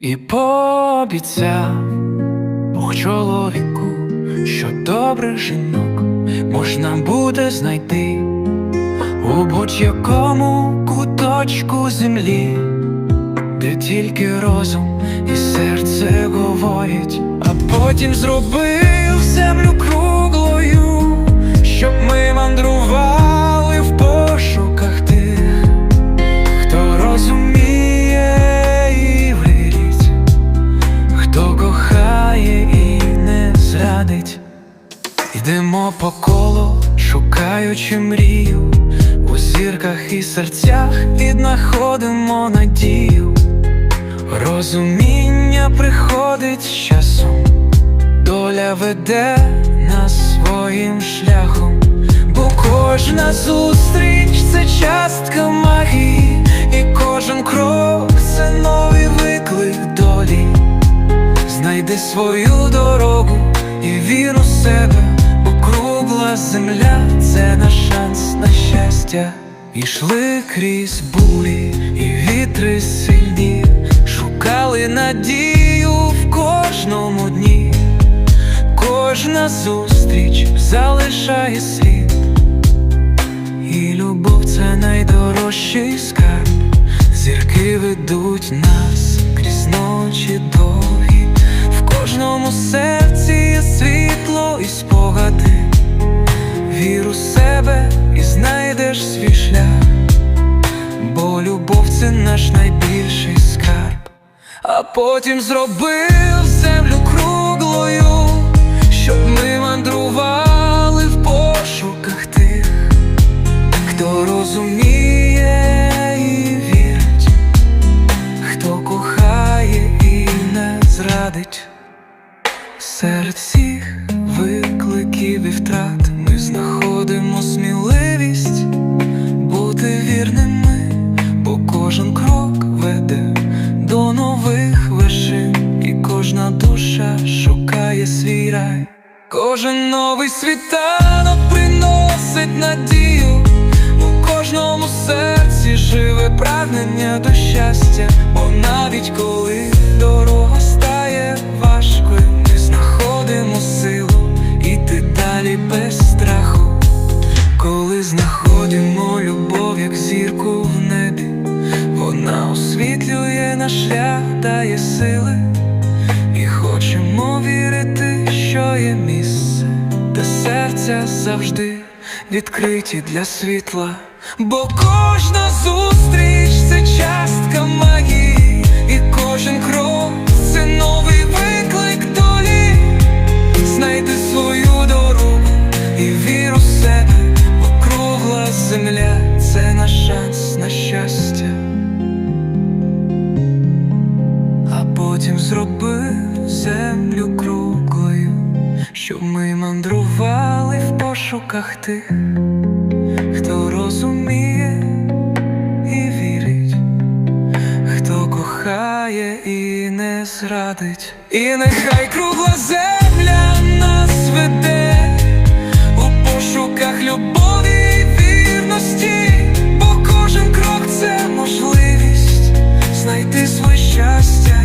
І пообіцяв Бог чоловіку, що добрих жінок можна буде знайти у будь-якому куточку землі, де тільки розум і серце говорять, а потім зробив землю круглою, шукаючи мрію, у зірках і серцях віднаходимо надію. Розуміння приходить з часом, доля веде нас своїм шляхом, бо кожна зустріч це частка магії, і кожен крок це новий виклик долі. Знайди свою дорогу і віру в себе, бо земля це наш шанс на щастя. Ішли крізь бурі і вітри сильні, шукали надію в кожному дні, кожна зустріч залишає слід, і любов це найдорожчий скарб. Зірки ведуть нас знайдеш свій шлях, бо любов це наш найбільший скарб, а потім зробив землю круглою, щоб ми мандрували в пошуках тих, хто розуміє і вірить, хто кохає і не зрадить. Серед нових вершин, і кожна душа шукає свій рай. Кожен новий світанок приносить надію, у кожному серці живе прагнення до щастя, бо навіть коли дорога стає важкою, ми знаходимо силу іти далі без страху. Коли знаходимо любов, як зірку в небі, вона освітлює наш шлях, дає сили, і хочемо вірити, що є місце, де серця завжди відкриті для світла. Бо кожна зустріч це частка магії, і кожен крок це новий виклик долі. Знайди свою дорогу і вір у себе, бо кругла земля це наш шанс на щастя. потім зробив землю круглою, щоб ми мандрували в пошуках тих, хто розуміє і вірить, хто кохає і не зрадить, і нехай кругла земля нас веде у пошуках любові і вірності, бо кожен крок це можливість знайти своє щастя.